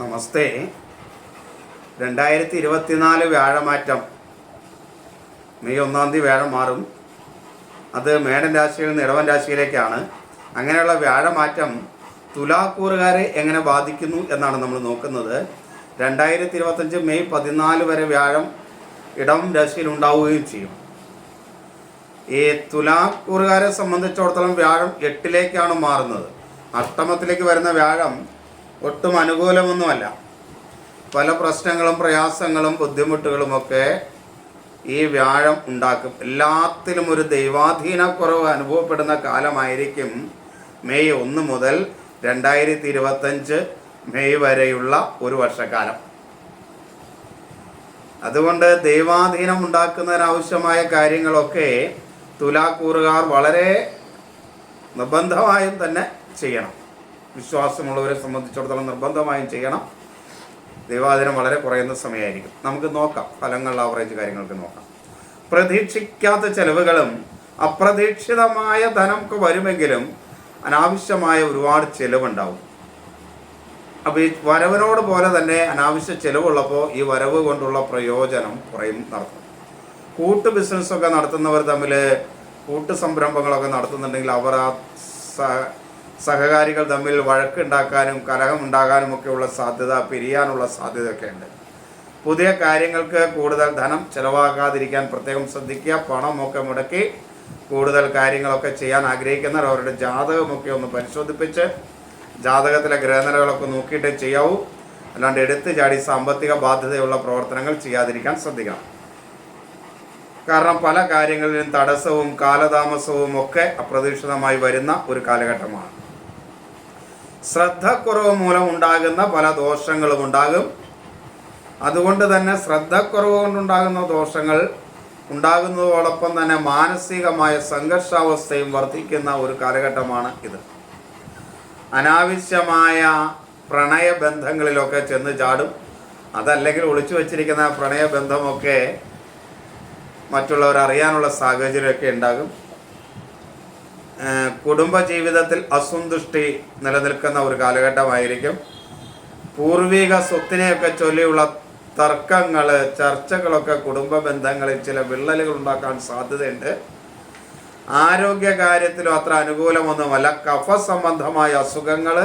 നമസ്തേ. രണ്ടായിരത്തി ഇരുപത്തിനാല് വ്യാഴമാറ്റം. മെയ് ഒന്നാം തീയതി വ്യാഴം മാറും. അത് മേടൻ രാശിയിൽ നിന്ന് ഇടവൻ രാശിയിലേക്കാണ്. അങ്ങനെയുള്ള വ്യാഴമാറ്റം തുലാക്കൂറുകാരെ എങ്ങനെ ബാധിക്കുന്നു എന്നാണ് നമ്മൾ നോക്കുന്നത്. രണ്ടായിരത്തി ഇരുപത്തഞ്ച് മെയ് പതിനാല് വരെ വ്യാഴം ഇടം രാശിയിൽ ഉണ്ടാവുകയും ചെയ്യും. ഈ തുലാക്കൂറുകാരെ സംബന്ധിച്ചിടത്തോളം വ്യാഴം എട്ടിലേക്കാണ് മാറുന്നത്. അഷ്ടമത്തിലേക്ക് വരുന്ന വ്യാഴം ഒട്ടും അനുകൂലമൊന്നുമല്ല. പല പ്രശ്നങ്ങളും പ്രയാസങ്ങളും ബുദ്ധിമുട്ടുകളുമൊക്കെ ഈ വ്യാഴം ഉണ്ടാക്കും. എല്ലാത്തിലും ഒരു ദൈവാധീനക്കുറവ് അനുഭവപ്പെടുന്ന കാലമായിരിക്കും മെയ് ഒന്ന് മുതൽ രണ്ടായിരത്തി ഇരുപത്തഞ്ച് മെയ് വരെയുള്ള ഒരു വർഷക്കാലം. അതുകൊണ്ട് ദൈവാധീനം ഉണ്ടാക്കുന്നതിനാവശ്യമായ കാര്യങ്ങളൊക്കെ തുലാക്കൂറുകാർ വളരെ നിർബന്ധമായും തന്നെ ചെയ്യണം. വിശ്വാസമുള്ളവരെ സംബന്ധിച്ചിടത്തോളം നിർബന്ധമായും ചെയ്യണം. ദൈവാദിനം വളരെ കുറയുന്ന സമയമായിരിക്കും. നമുക്ക് നോക്കാം. ഫലങ്ങൾ ആവറേജ് കാര്യങ്ങൾക്ക് നോക്കാം. പ്രതീക്ഷിക്കാത്ത ചെലവുകളും അപ്രതീക്ഷിതമായ ധനം ഒക്കെ വരുമെങ്കിലും അനാവശ്യമായ ഒരുപാട് ചെലവുണ്ടാവും. അപ്പോൾ ഈ വരവിനോട് പോലെ തന്നെ അനാവശ്യ ചെലവുള്ളപ്പോൾ ഈ വരവ് കൊണ്ടുള്ള പ്രയോജനം കുറയും നടത്തും കൂട്ട് ബിസിനസ്സൊക്കെ നടത്തുന്നവർ തമ്മിൽ കൂട്ട് സംരംഭങ്ങളൊക്കെ നടത്തുന്നുണ്ടെങ്കിൽ അവർ ആ സഹകാരികൾ തമ്മിൽ വഴക്കുണ്ടാക്കാനും കലഹം ഉണ്ടാകാനും ഒക്കെയുള്ള സാധ്യത പിരിയാനുള്ള സാധ്യതയൊക്കെ ഉണ്ട്. പുതിയ കാര്യങ്ങൾക്ക് കൂടുതൽ ധനം ചിലവാക്കാതിരിക്കാൻ പ്രത്യേകം ശ്രദ്ധിക്കുക. പണമൊക്കെ മുടക്കി കൂടുതൽ കാര്യങ്ങളൊക്കെ ചെയ്യാൻ ആഗ്രഹിക്കുന്നവർ അവരുടെ ജാതകമൊക്കെ ഒന്ന് പരിശോധിപ്പിച്ച് ജാതകത്തിലെ ഗ്രഹനിലകളൊക്കെ നോക്കിയിട്ട് ചെയ്യാവൂ. അല്ലാണ്ട് എടുത്തു ചാടി സാമ്പത്തിക ബാധ്യതയുള്ള പ്രവർത്തനങ്ങൾ ചെയ്യാതിരിക്കാൻ ശ്രദ്ധിക്കണം. കാരണം പല കാര്യങ്ങളിലും തടസ്സവും കാലതാമസവും ഒക്കെ അപ്രതീക്ഷിതമായി വരുന്ന ഒരു കാലഘട്ടമാണ്. ശ്രദ്ധക്കുറവ് മൂലം ഉണ്ടാകുന്ന പല ദോഷങ്ങളും ഉണ്ടാകും അതുകൊണ്ട് തന്നെ ശ്രദ്ധക്കുറവ് കൊണ്ടുണ്ടാകുന്ന ദോഷങ്ങൾ ഉണ്ടാകുന്നതോടൊപ്പം തന്നെ മാനസികമായ സംഘർഷാവസ്ഥയും വർദ്ധിക്കുന്ന ഒരു കാലഘട്ടമാണ് ഇത്. അനാവശ്യമായ പ്രണയബന്ധങ്ങളിലൊക്കെ ചെന്ന് ചാടും. അതല്ലെങ്കിൽ ഒളിച്ചു വച്ചിരിക്കുന്ന പ്രണയബന്ധമൊക്കെ മറ്റുള്ളവർ അറിയാനുള്ള സാഹചര്യമൊക്കെ ഉണ്ടാകും. ഏഹ് കുടുംബജീവിതത്തിൽ അസന്തുഷ്ടി നിലനിൽക്കുന്ന ഒരു കാലഘട്ടമായിരിക്കും. പൂർവിക സ്വത്തിനെയൊക്കെ ചൊല്ലിയുള്ള തർക്കങ്ങൾ ചർച്ചകളൊക്കെ കുടുംബ ബന്ധങ്ങളിൽ ചില വിള്ളലുകൾ ഉണ്ടാക്കാൻ സാധ്യതയുണ്ട്. ആരോഗ്യ കാര്യത്തിലും അത്ര അനുകൂലമൊന്നുമല്ല. കഫ സംബന്ധമായ അസുഖങ്ങൾ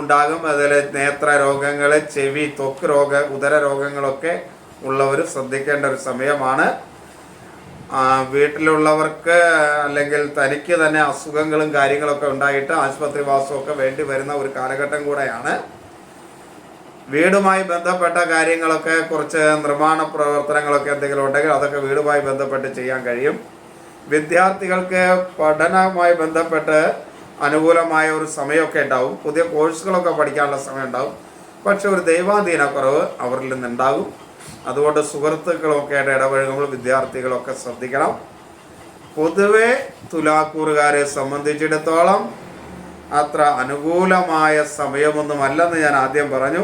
ഉണ്ടാകും. അതിൽ നേത്ര രോഗങ്ങൾ ചെവി ത്വക്ക് രോഗ ഉദര രോഗങ്ങളൊക്കെ ഉള്ളവർ ശ്രദ്ധിക്കേണ്ട ഒരു സമയമാണ്. വീട്ടിലുള്ളവർക്ക് അല്ലെങ്കിൽ തനിക്ക് തന്നെ അസുഖങ്ങളും കാര്യങ്ങളൊക്കെ ഉണ്ടായിട്ട് ആശുപത്രി വാസമൊക്കെ വേണ്ടി വരുന്ന ഒരു കാലഘട്ടം കൂടെയാണ്. വീടുമായി ബന്ധപ്പെട്ട കാര്യങ്ങളൊക്കെ കുറച്ച് നിർമ്മാണ പ്രവർത്തനങ്ങളൊക്കെ എന്തെങ്കിലും ഉണ്ടെങ്കിൽ അതൊക്കെ വീടുമായി ബന്ധപ്പെട്ട് ചെയ്യാൻ കഴിയും. വിദ്യാർത്ഥികൾക്ക് പഠനവുമായി ബന്ധപ്പെട്ട് അനുകൂലമായ ഒരു സമയമൊക്കെ ഉണ്ടാവും. പുതിയ കോഴ്സുകളൊക്കെ പഠിക്കാനുള്ള സമയം ഉണ്ടാവും. പക്ഷെ ഒരു ദൈവാധീനക്കുറവ് അവരിൽ നിന്നുണ്ടാകും. അതുകൊണ്ട് സുഹൃത്തുക്കളൊക്കെ ആയിട്ട് ഇടപഴകുമ്പോൾ വിദ്യാർത്ഥികളൊക്കെ ശ്രദ്ധിക്കണം. പൊതുവെ തുലാക്കൂറുകാരെ സംബന്ധിച്ചിടത്തോളം അത്ര അനുകൂലമായ സമയമൊന്നുമല്ലെന്ന് ഞാൻ ആദ്യം പറഞ്ഞു.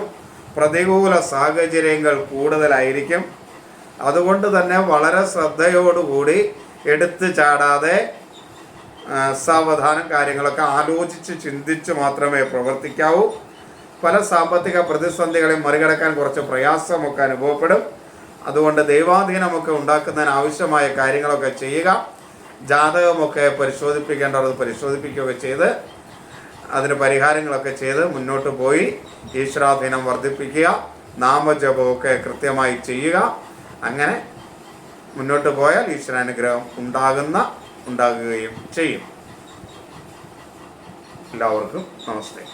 പ്രതികൂല സാഹചര്യങ്ങൾ കൂടുതലായിരിക്കും. അതുകൊണ്ട് തന്നെ വളരെ ശ്രദ്ധയോടുകൂടി എടുത്തു ചാടാതെ സാവധാനം കാര്യങ്ങളൊക്കെ ആലോചിച്ച് ചിന്തിച്ച് മാത്രമേ പ്രവർത്തിക്കാവൂ. പല സാമ്പത്തിക പ്രതിസന്ധികളെയും മറികടക്കാൻ കുറച്ച് പ്രയാസമൊക്കെ അനുഭവപ്പെടും. അതുകൊണ്ട് ദൈവാധീനമൊക്കെ ഉണ്ടാക്കുന്നതിന് ആവശ്യമായ കാര്യങ്ങളൊക്കെ ചെയ്യുക. ജാതകമൊക്കെ പരിശോധിപ്പിക്കേണ്ടത് പരിശോധിപ്പിക്കുകയൊക്കെ ചെയ്ത് അതിന് പരിഹാരങ്ങളൊക്കെ ചെയ്ത് മുന്നോട്ട് പോയി ഈശ്വരാധീനം വർദ്ധിപ്പിക്കുക നാമജപമൊക്കെ കൃത്യമായി ചെയ്യുക. അങ്ങനെ മുന്നോട്ട് പോയാൽ ഈശ്വരാനുഗ്രഹം ഉണ്ടാകുന്ന ഉണ്ടാകുകയും ചെയ്യും. എല്ലാവർക്കും നമസ്തേ.